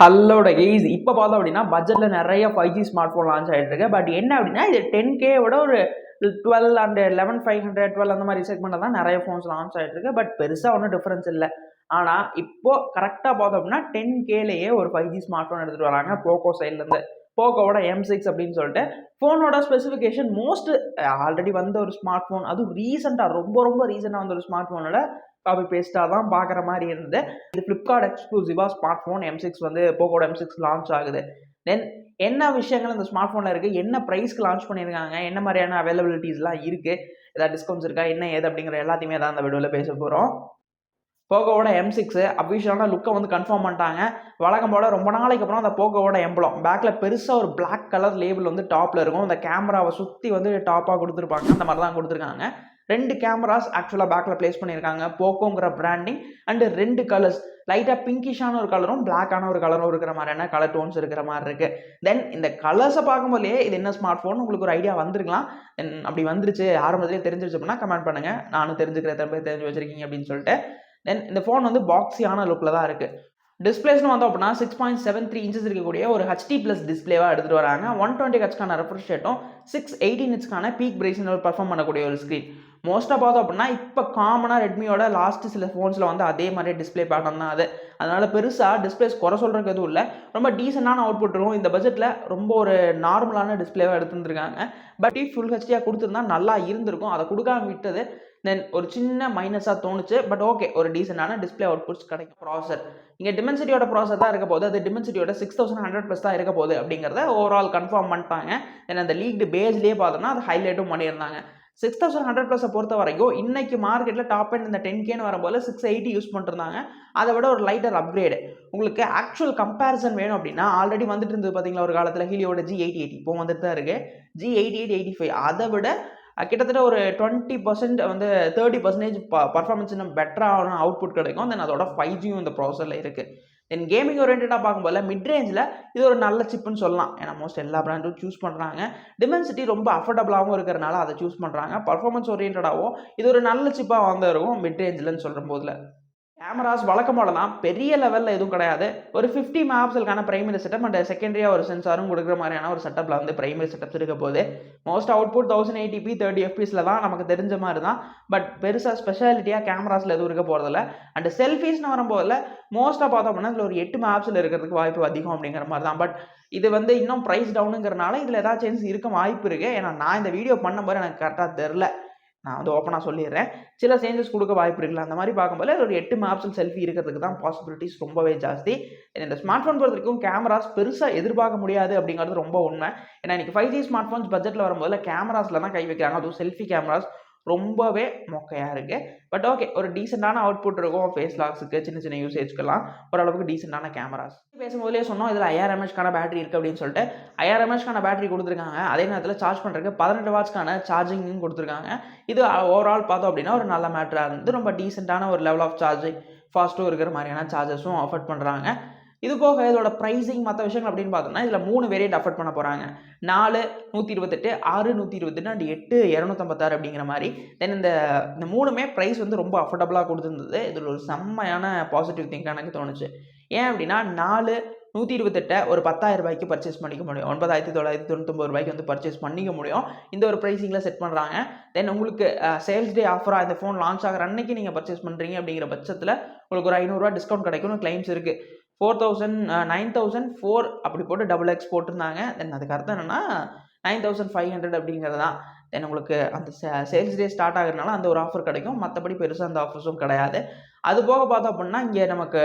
ஹல்லோட case இப்போ பார்த்தோம் அப்படின்னா பட்ஜெட்டில் நிறைய five G smart phone launch ஆகிட்டு இருக்கு. பட் என்ன அப்படின்னா இது டென் விட ஒரு twelve and eleven five hundred twelve அந்த மாதிரி செக்மெண்ட் தான் நிறைய ஃபோன்ஸ் லான்ச் ஆகிட்டு இருக்கு. பட் பெருசாக ஒன்றும் டிஃப்ரென்ஸ் இல்லை. ஆனால் இப்போ கரெக்டாக பார்த்தோம் அப்படின்னா டென் கேலேயே ஒரு ஃபைவ் ஜி ஸ்மார்ட் ஃபோன் எடுத்துகிட்டு வராங்க போக்கோ சைட்லேருந்து போக்கோவோட எம் சிக்ஸ் அப்படின்னு சொல்லிட்டு ஃபோனோட ஸ்பெசிஃபிகேஷன் மோஸ்ட் ஆல்ரெடி வந்த ஒரு ஸ்மார்ட் ஃபோன் அதுவும் ரீசெண்டாக ரொம்ப ரொம்ப ரீசெண்டாக வந்த ஒரு ஸ்மார்ட் ஃபோனோட காப்பி பேஸ்ட்டாக தான் பார்க்குற மாதிரி இருந்தது. இது ஃப்ளிப்கார்ட் எக்ஸ்க்ளூசிவாக ஸ்மார்ட் ஃபோன் எம் சிக்ஸ் வந்து போக்கோட எம் சிக்ஸ் லான்ச் ஆகுது. தென் என்ன விஷயங்கள் இந்த ஸ்மார்ட் ஃபோனில் இருக்குது என்ன ப்ரைஸ்க்கு லான்ச் பண்ணியிருக்காங்க? என்ன மாதிரியான அவைலபிலிட்டிஸ்லாம் இருக்குது ஏதாவது டிஸ்கவுண்ட்ஸ் இருக்கா? என்ன ஏது அப்படிங்கிற எல்லாத்தையுமே தான் அந்த வீடியோவில் பேச போகிறோம் போகோவோட எம் சிக்ஸு அஃபிஷியலான லுக்கை வந்து கன்ஃபார்ம் பண்ணிட்டாங்க. வழக்கம் போல் ரொம்ப நாளைக்கு அப்புறம் அந்த போகோவோட எம்பளம் பேக்கில் பெருசாக ஒரு பிளாக் கலர் லேபிள் வந்து டாப்பில் இருக்கும். அந்த கேமராவை சுற்றி வந்து டாப்பாக கொடுத்துருப்பாங்க. அந்த மாதிரி தான் கொடுத்துருக்காங்க. ரெண்டு கேமராஸ் ஆக்சுவலாக பேக்கில் ப்ளேஸ் பண்ணியிருக்காங்க. போக்கோங்கிற பிராண்டிங் அண்டு ரெண்டு கலர்ஸ் லைட்டாக பிங்கிஷான ஒரு கலரும் பிளாக்கான ஒரு கலரும் இருக்கிற மாதிரியான கலர் டோன்ஸ் இருக்கிற மாதிரி இருக்குது தென் இந்த கலர்ஸை பார்க்கும்போதே இது என்ன ஸ்மார்ட் ஃபோன் உங்களுக்கு ஒரு ஐடியா வந்திருக்கலாம். அப்படி வந்துருச்சு. ஆரம்பத்திலே தெரிஞ்சிருச்சு அப்படின்னா கமெண்ட் பண்ணுங்கள் நானும் தெரிஞ்சுக்கிறேன். எத்தனை தெரிஞ்சு வச்சுருக்கீங்க அப்படின்னு சொல்லிட்டு. தென் இந்த ஃபோன் வந்து பாக்ஸியான லுக்கில் தான் இருக்குது டிஸ்பிளேஸ்னு வந்தோம் அப்படின்னா six point seven three inches இருக்கக்கூடிய ஒரு ஹச்டி ப்ளஸ் டிஸ்பிளேவாக எடுத்துகிட்டு வராங்க. ஒன் டுவெண்ட்டி ஹச்க்கான ரெஃப்ரெஷ் ரேட்டும் சிக்ஸ் எயிட்டீன் இன்ச்க்கான பீக் பிரைஸ்னு பர்ஃபார்ம் பண்ணக்கூடிய ஒரு ஸ்க்ரீன் மோஸ்ட்டாக பார்த்தோம் அப்படின்னா இப்போ காமனாக ரெட்மியோட லாஸ்ட் சில ஃபோன்ஸில் வந்து அதே மாதிரி டிஸ்பிளே பேட்டர்ன் தான் அது. அதனால் பெருசாக டிஸ்பிளேஸ் குறை சொல்கிறதுக்கு எதுவும் இல்லை. ரொம்ப டீசெண்டான அவுட்புட் இருக்கும். இந்த பட்ஜெட்டில் ரொம்ப ஒரு நார்மலான டிஸ்பிளேவாக எடுத்துருந்துருக்காங்க. பட் ஃபுல் ஹெச்டியாக கொடுத்துருந்தா நல்லா இருந்திருக்கும். அதை கொடுக்காம விட்டது. தென் ஒரு சின்ன மைனஸாக தோணுச்சு. பட் ஓகே ஒரு டீசெண்டான டிஸ்பிளே அவுட்புட்ஸ் கிடைக்கும் ப்ராசர் இங்கே டிமென்சிட்டியோட ப்ராசர் தான் இருக்க போகுது. அது டிமென்சிட்டியோட சிக்ஸ் தௌசண்ட் ஹண்ட்ரட் ப்ளஸ் தான் இருக்க போகுது அப்படிங்கிறத ஓவரால் கன்ஃபார்ம் பண்ணிட்டாங்க. தென் அந்த லீக்டு பேஜ்லேயே பார்த்தோம்னா அது ஹைலைட்டும் பண்ணியிருந்தாங்க. சிக்ஸ் தௌசண்ட் ஹண்ட்ரட் ப்ளஸை பொறுத்த வரைக்கும் இன்னைக்கு மார்க்கெட்டில் டாப் அண்ட் இந்த டென் கேன்னு வரும்போது சிக்ஸ் எயிட்டி யூஸ் பண்ணிருந்தாங்க. அதை விட ஒரு லைட்டர் அப்கிரேடு உங்களுக்கு ஆக்சுவல் கம்பேரிசன் வேணும் அப்படின்னா ஆல்ரெடி வந்துட்டு இருந்தது பார்த்தீங்களா ஒரு காலத்தில் ஹீலியோட ஜி எயிட்டி எயிட்டி இப்போ வந்துட்டு தான் இருக்குது G eighty eight eighty five அதை விட கிட்டத்தட்ட ஒரு டுவெண்ட்டி பர்சன்ட் வந்து தேர்ட்டி பர்சன்டேஜ் பர்ஃபார்மன்ஸ் இன்னும் பெட்டரான அவுட்புட் கிடைக்கும். தென் அதோட ஃபைவ் ஜியும் இந்த ப்ராசஸில் இருக்குது தென் கேமிங் ஓரியன்டாக பார்க்கும்போது மிட் ரேஞ்சில் இது ஒரு நல்ல சிப்புன்னு சொல்லலாம். ஏன்னா மோஸ்ட் எல்லா பிராண்டும் சூஸ் பண்ணுறாங்க டிமென்சிட்டி ரொம்ப அஃபோர்டபுளாகவும் இருக்கிறனால அதை சூஸ் பண்ணுறாங்க பர்ஃபார்மன்ஸ் ஓரியன்டாகவும் இது ஒரு நல்ல சிப்பாக வந்திருக்கும் மிட் ரேஞ்சில்னு சொல்கிற போதில் கேமராஸ் வழக்கம் போல தான் பெரிய லெவலில் எதுவும் கிடையாது. ஒரு ஃபிஃப்டி மேப்ஸுக்கான பிரைமரி செட்டப் அண்ட் செகண்டரியாக ஒரு சென்சாரும் கொடுக்குற மாதிரியான ஒரு செட்டப்பில் வந்து பிரைமரி செட்டப்ஸ் இருக்க போது most output thousand eighty p thirty எஃபிஸில் தான் நமக்கு தெரிஞ்ச மாதிரி தான். பட் பெருசாக ஸ்பெஷாலிட்டியாக கேமராஸில் எதுவும் இருக்க போகிறதில்ல அண்ட் செல்ஃபீஸ்னு வரும்போதில் மோஸ்ட்டாக பார்த்தோம் அப்படின்னா இதில் ஒரு எட்டு மேப்ஸில் இருக்கிறதுக்கு வாய்ப்பு அதிகம் அப்படிங்கிற மாதிரி தான். பட் இது வந்து இன்னும் ப்ரைஸ் டவுனுங்கிறனால இதில் ஏதாவது சேஞ்ச் இருக்க வாய்ப்பு இருக்குது ஏன்னா நான் இந்த வீடியோ பண்ணும்போது எனக்கு கரெக்டாக தெரில நான் வந்து ஓப்பனாக சொல்லிடுறேன். சில சேஞ்சஸ் கொடுக்க வாய்ப்பு இருக்குல்ல அந்த மாதிரி பார்க்கும்போது ஒரு எட்டு மேப்ஸில் செல்ஃபி இருக்கிறதுக்கு தான் பாசிபிலிட்டிஸ் ரொம்பவே ஜாஸ்தி. இந்த ஸ்மார்ட் ஃபோன் பொறுத்த வரைக்கும் கேமராஸ் பெருசாக எதிர்பார்க்க முடியாது அப்படிங்கிறது ரொம்ப உண்மை. ஏன்னா இன்றைக்கி ஃபைவ் ஜி ஸ்மார்ட் ஃபோன்ஸ் பட்ஜெட்டில் வரும்போது கேமராஸில் தான் கை வைக்கிறாங்க. அதுவும் செல்ஃபி கேமராஸ் ரொம்பவே மொக்கையாக இருக்குது பட் ஓகே ஒரு டீசெண்டான அவுட்புட் இருக்கும். ஃபேஸ் லாக்ஸுக்கு சின்ன சின்ன யூசேஜ்க்கெல்லாம் ஓரளவுக்கு டீசெண்டான கேமராஸ் பேசும்போதே சொன்னோம் இதில் ஐஆர் எம்ஹெச்க்கான பேட்டரி இருக்குது அப்படின்னு சொல்லிட்டு. ஐஆர் எம்ஹெச்க்கான பேட்டரி கொடுத்துருக்காங்க. அதே நேரத்தில் சார்ஜ் பண்ணுறதுக்கு பதினெட்டு வாட்ஸ்க்கான சார்ஜிங்கும் கொடுத்துருக்காங்க. இது ஓவரால் பார்த்தோம் அப்படின்னா ஒரு நல்ல மேட்டராக இருந்து ரொம்ப டீசெண்டான ஒரு லெவல் ஆஃப் சார்ஜிங் ஃபாஸ்ட்டும் இருக்கிற மாதிரியான சார்ஜஸும் ஆஃபர் பண்ணுறாங்க இது போக இதோட ப்ரைஸிங் மற்ற விஷயங்கள் அப்படின்னு பார்த்தோம்னா இதில் மூணு வேரியண்ட் அஃபர்ட் பண்ண போகிறாங்க நாலு நூற்றி இருபத்தெட்டு ஆறு நூற்றி இருபத்தெட்டு அண்ட் எட்டு இரநூத்தம்பத்தாறு அப்படிங்கிற மாதிரி. தென் இந்த இந்த மூணுமே ப்ரைஸ் வந்து ரொம்ப அஃபோர்டபுளாக கொடுத்துருந்தது. இதில் ஒரு செம்மையான பாசிட்டிவ் திங்காக எனக்கு தோணுச்சு. ஏன் அப்படின்னா நாலு நூற்றி இருபத்தெட்டை ஒரு பத்தாயிரம் ரூபாய்க்கு பர்ச்சேஸ் பண்ணிக்க முடியும். ஒன்பதாயிரத்தி தொள்ளாயிரத்தி தொண்ணூத்தொம்பது ரூபாய்க்கு வந்து பர்ச்சேஸ் பண்ணிக்க முடியும். இந்த ஒரு ப்ரைஸிங்கில் செட் பண்ணுறாங்க தென் உங்களுக்கு சேல்ஸ் டே ஆஃபராக இந்த ஃபோன் லான்ச் ஆகிற அன்னைக்கு நீங்கள் பர்ச்சேஸ் பண்ணுறீங்க அப்படிங்கிற பட்சத்தில் உங்களுக்கு ஒரு ஐநூறுரூவா டிஸ்கவுண்ட் கிடைக்கும்னு கிளைம்ஸ் இருக்குது four thousand nine thousand four அப்படி போட்டு டபுள் எக்ஸ் போட்டிருந்தாங்க. தென் அதுக்கு அர்த்தம் என்னென்னா நைன் தௌசண்ட் ஃபைவ் ஹண்ட்ரட் அப்படிங்கிறது தான் தென் உங்களுக்கு அந்த சேல்ஸ் டே ஸ்டார்ட் ஆகுறதுனால அந்த ஒரு ஆஃபர் கிடைக்கும். மற்றபடி பெருசாக அந்த ஆஃபர்ஸும் கிடையாது. அது போக பார்த்தோம் அப்படின்னா இங்கே நமக்கு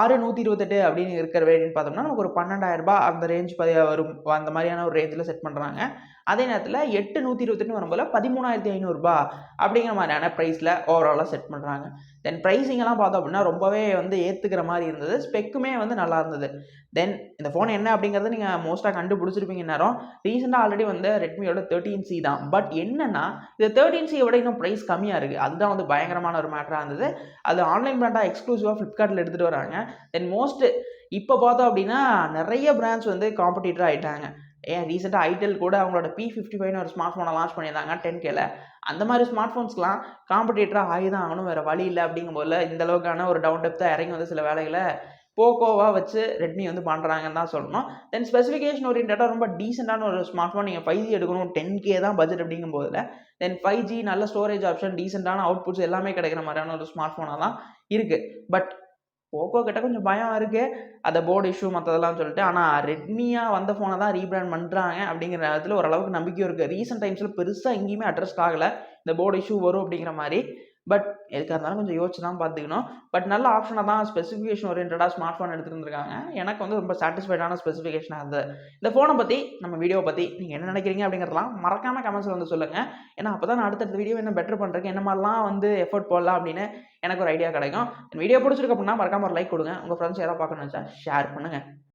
ஆறு நூற்றி இருபத்தெட்டு அப்படின்னு இருக்கிற வேரியன்ட் பார்த்தோம்னா நமக்கு ஒரு பன்னெண்டாயிரம் ரூபாய் அந்த ரேஞ்ச் பதி வரும். அந்த மாதிரியான ஒரு ரேஞ்சில் செட் பண்ணுறாங்க அதே நேரத்தில் எட்டு நூற்றி இருபத்தெட்டு வரும்போது பதிமூணாயிரத்தி ஐநூறுரூபா அப்படிங்கிற மாதிரியான ப்ரைஸில் ஓவராலாக செட் பண்ணுறாங்க தென் ப்ரைஸிங்கெல்லாம் பார்த்தோம் அப்படின்னா ரொம்பவே வந்து ஏற்றுக்கிற மாதிரி இருந்தது. ஸ்பெக்குமே வந்து நல்லா இருந்தது. தென் இந்த ஃபோன் என்ன அப்படிங்கிறத நீங்கள் மோஸ்ட்டாக கண்டுபிடிச்சிருப்பீங்க நேரம் ரீசெண்டாக ஆல்ரெடி வந்து ரெட்மியோட தேர்ட்டீன் சி தான். பட் என்னென்னா இந்த தேர்ட்டீன் சியை விட இன்னும் ப்ரைஸ் கம்மியாக இருக்குது அதுதான் வந்து பயங்கரமான ஒரு மேட்டராக இருந்தது. அது ஆன்லைன் பிராண்டாக எக்ஸ்க்ளூசிவாக ஃப்ளிப்கார்ட்டில் எடுத்துகிட்டு வராங்க. தென் மோஸ்ட் இப்போ பார்த்தோம் அப்படின்னா நிறைய பிராண்ட்ஸ் வந்து காம்படிட்டர் ஆகிட்டாங்க ஏன் ரீசெண்டாக ஐடெல் கூட அவங்களோட பி ஃபிஃப்டி ஃபைவ்னு ஒரு ஸ்மார்ட் ஃபோனை லான்ச் பண்ணியிருந்தாங்க டென் கேல அந்த மாதிரி ஸ்மார்ட் ஃபோன்ஸ்லாம் காம்படிட்டராக ஆகி தான் ஆகணும் வேறு வழி இல்லை அப்படிங்கும்போது இந்த அளவுக்கான ஒரு டவுன் டெப்த்தாக இறங்கி வந்து சில வேலைகளை போக்கோவாக வச்சு ரெட்மி வந்து பண்ணுறாங்கன்னு தான் சொல்லணும். தென் ஸ்பெசிஃபிகேஷன் ஓரியன்டாக ரொம்ப டீசெண்டான ஒரு ஸ்மார்ட் ஃபோன் நீங்கள் ஃபைவ் ஜி எடுக்கணும் டென் கே தான் பட்ஜெட் அப்படிங்கும் போதில் தென் ஃபைவ் ஜி நல்ல ஸ்டோரேஜ் ஆப்ஷன் டீசெண்டான அவுட்புட்ஸ் எல்லாமே கிடைக்கிற மாதிரியான ஒரு ஸ்மார்ட் ஃபோனாக தான் இருக்குது பட் போக்கோ கிட்ட கொஞ்சம் பயம் இருக்குது அந்த போர்டு இஷ்யூ மற்றதெல்லாம் சொல்லிட்டு. ஆனால் ரெட்மியாக வந்த ஃபோனை தான் ரீபிராண்ட் பண்ணுறாங்க அப்படிங்கிற நேரத்தில் ஓரளவுக்கு நம்பிக்கையும் இருக்குது ரீசெண்ட் டைம்ஸில் பெருசாக எங்கேயுமே அட்ரஸ்ட் ஆகலை. இந்த போர்டு இஷ்யூ வரும் அப்படிங்கிற மாதிரி. பட் எதுக்காக இருந்தாலும் கொஞ்சம் யோசிச்சு தான் பார்த்துக்கணும். பட் நல்ல ஆப்ஷனாக தான் ஸ்பெசிஃபிகேஷன் ஓரியன்டாக ஸ்மார்ட் ஃபோன் எடுத்துகிட்டு எனக்கு வந்து ரொம்ப சாட்டிஸ்ஃபைடான ஸ்பெசிஃபிகேஷனாக இருந்தது இந்த ஃபோனை பற்றி நம்ம வீடியோ பற்றி நீங்கள் என்ன நினைக்கிறீங்க அப்படிங்கிறதெல்லாம் மறக்காமல் கமெண்ட்ஸில் வந்து சொல்லுங்கள் ஏன்னா அப்போ தான் நான் அடுத்தடுத்த வீடியோ என்ன பெட்டர் பண்ணுறதுக்கு என்ன மாதிரிலாம் வந்து எஃபர்ட் போடலாம் அப்படின்னு எனக்கு ஒரு ஐடியா கிடைக்கும். வீடியோ பிடிச்சிருக்கு அப்படின்னா மறக்காமல் ஒரு லைக் கொடுங்க. உங்கள் ஃப்ரெண்ட்ஸ் யாராவது பார்க்கணும்னு வச்சா ஷேர் பண்ணுங்கள்